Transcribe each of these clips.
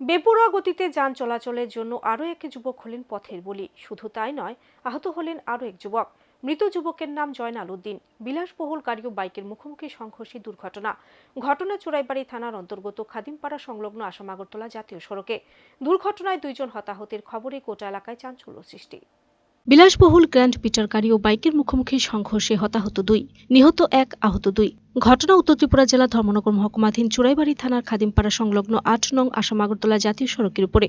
বেপরোয়া গতিতে যান চলাচলের জন্য আরও এক যুবক হলেন পথের বলি। শুধু তাই নয়, আহত হলেন আরও এক যুবক। মৃত যুবকের নাম জয়নাল উদ্দিন। বিলাসবহুল গাড়ি ও বাইকের মুখোমুখি সংঘর্ষে দুর্ঘটনা। ঘটনা চোরাইবাড়ি থানার অন্তর্গত খাদিমপাড়া সংলগ্ন আসাম আগরতলা জাতীয় সড়কে। দুর্ঘটনায় দুইজন হতাহতের খবরে কোটা এলাকায় চাঞ্চল্য সৃষ্টি। বিলাসবহুল গ্র্যান্ড পিটার গাড়ি ও বাইকের মুখোমুখি সংঘর্ষে হতাহত দুই। নিহত এক, আহত দুই। ঘটনা উত্তর ত্রিপুরা জেলা ধর্মনগর মহকুমাধীন চুরাইবাড়ি থানার খাদিমপাড়া সংলগ্ন আট নং আসাম আগরতলা জাতীয় সড়কের উপরে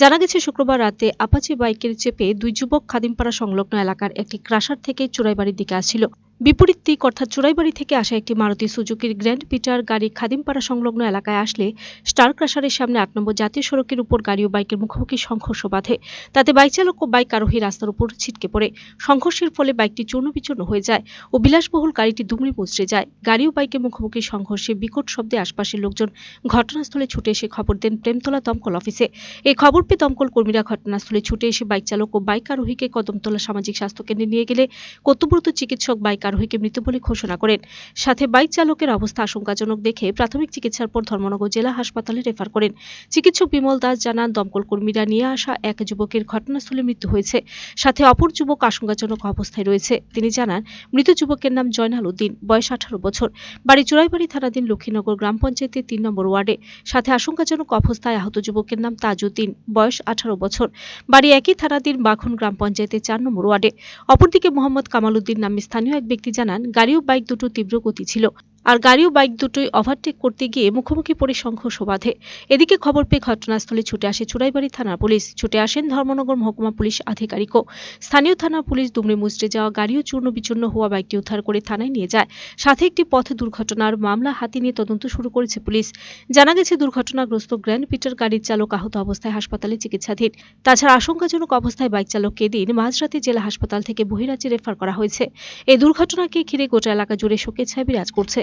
জানা গেছে, শুক্রবার রাতে আপাচি বাইকের চেপে দুই যুবক খাদিমপাড়া সংলগ্ন এলাকার একটি ক্রাশার থেকে চুরাইবাড়ির দিকে আসছিল। বিপরীত দিক অর্থাৎ চুরাইবাড়ি থেকে আসা একটি মারুতি সুজুকির গ্র্যান্ড পিটার গাড়ি খাদিমপাড়া সংলগ্ন এলাকায় আসলে স্টার ক্রাশারের সামনে আট নম্বর জাতীয় সড়কের উপর গাড়ি ও বাইকের মুখোমুখি সংঘর্ষ বাধে। তাতে বাইক চালক ও বাইক আরোহী রাস্তার উপর ছিটকে পড়ে। সংঘর্ষের ফলে বাইকটি চূর্ণ বিচূর্ণ হয়ে যায় ও বিলাসবহুল গাড়িটি দুমড়ে মুচড়ে যায়। গাড়ি ও বাইকের মুখোমুখি সংঘর্ষে বিকট শব্দে আশপাশের লোকজন ঘটনাস্থলে ছুটে এসে খবর দেন প্রেমতলা দমকল অফিসে। এই খবর পেয়ে দমকল কর্মীরা ঘটনাস্থলে ছুটে এসে বাইক চালক ও বাইক আরোহীকে কদমতলা সামাজিক স্বাস্থ্য কেন্দ্রে নিয়ে গেলে কর্তব্যরত চিকিৎসক বাইক আরোহীকে মৃত বলে ঘোষণা করেন। সাথে বাইক চালকের অবস্থা আশঙ্কাজনক দেখে প্রাথমিক চিকিৎসার পর ধর্মনগর জেলা হাসপাতালে রেফার করেন। চিকিৎসক বিমল দাস জানান, দমকল কর্মীরা নিয়ে আসা এক যুবকের ঘটনাস্থলে মৃত্যু হয়েছে। সাথে অপর যুবক আশঙ্কাজনক অবস্থায় রয়েছে। তিনি জানান, মৃত যুবকের নাম জয়নাল উদ্দিন, বয়স আঠারো বছর। বাড়ি চুরাইবাড়ি থানাধীন লক্ষ্মীনগর গ্রাম পঞ্চায়েতের তিন নম্বর ওয়ার্ডে। সাথে আশঙ্কাজনক অবস্থায় আহত যুবকের নাম তাজউদ্দিন, বয়স আঠারো বছর। বাড়ি একই থানাধীন বাখন গ্রাম পঞ্চায়েতের চার নম্বর ওয়ার্ডে। অপরদিকে মোহাম্মদ কামাল উদ্দিন নামে স্থানীয় এক ব্যক্তি জানান, গাড়ি ও বাইক দুটো তীব্র গতি ছিল। আর গাড়ি ও বাইক দুটোই ওভারটেক করতে গিয়ে মুখোমুখি পড়ে সংঘর্ষ বাধে এদিকে খবর পেয়ে ঘটনাস্থলে ছুটে আসে চুরাইবাড়ি থানার পুলিশ। ছুটে আসেন ধর্মনগর মহকুমা পুলিশ আধিকারিকও। স্থানীয় থানার পুলিশ দুমড়ে মুচড়ে যাওয়া গাড়িও চূর্ণ বিচূর্ণ হওয়া বাইকটি উদ্ধার করে থানায় নিয়ে যায়। সাথে একটি পথ দুর্ঘটনার মামলা হাতে নিয়ে তদন্ত শুরু করেছে পুলিশ। জানা গেছে, দুর্ঘটনাগ্রস্ত গ্র্যান্ড পিটার গাড়ির চালক আহত অবস্থায় হাসপাতালে চিকিৎসাধীন। তাছাড়া আশঙ্কাজনক অবস্থায় বাইক চালককে এদিন মাঝরাতে জেলা হাসপাতাল থেকে বহিরাজ্যে রেফার করা হয়েছে। এই দুর্ঘটনাকে ঘিরে গোটা এলাকা জুড়ে শোকের ছায়া বিরাজ করছে।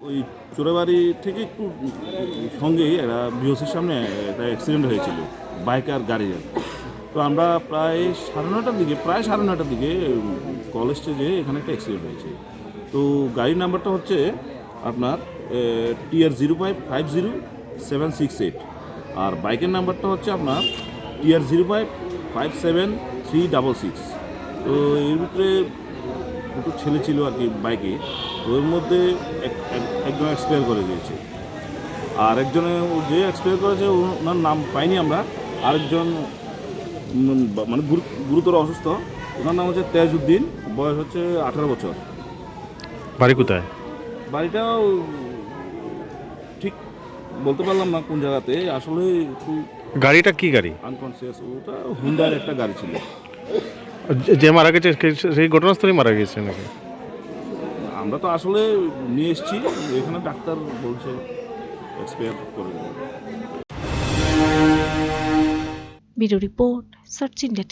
ওই চোরাবাড়ি থেকে একটু সঙ্গেই একটা বিওসির সামনে একটা অ্যাক্সিডেন্ট হয়েছিল বাইক আর গাড়ির তো আমরা প্রায় সাড়ে নটার দিকে, প্রায় সাড়ে নটার দিকে কলেজ স্টেজে এখানে একটা অ্যাক্সিডেন্ট হয়েছে। তো গাড়ির নাম্বারটা হচ্ছে আপনার TR zero five five zero seven six eight আর বাইকের নাম্বারটা হচ্ছে আপনার TR zero five five seven three double six তো এর ভিতরে দুটো ছেলে ছিল আর কি বাইকে ওর মধ্যে এক- এক- একজন এক্সপায়ার করে দিয়েছে আর একজনে যে এক্সপায়ার করেছে ওনার নাম পাইনি আমরা আরেকজন মানে গুরু- গুরুতর অসুস্থ ওনার নাম হচ্ছে তেজউদ্দিন বয়স হচ্ছে আঠারো বছর। বাড়ি কোথায়? বাড়িটাও ঠিক বলতে পারলাম না কোন জায়গাতে আসলে গাড়িটা কি গাড়ি? আনকনসিয়াস ওটা হুন্ডার একটা গাড়ি ছিল। যে- মারা গেছে সেই ঘটনাস্থলেই মারা গেছে নাকি আমরা তো আসলে নিয়ে এসেছি এখানে ডাক্তার বলছে এক্সপায়ার করে। Bureau report search India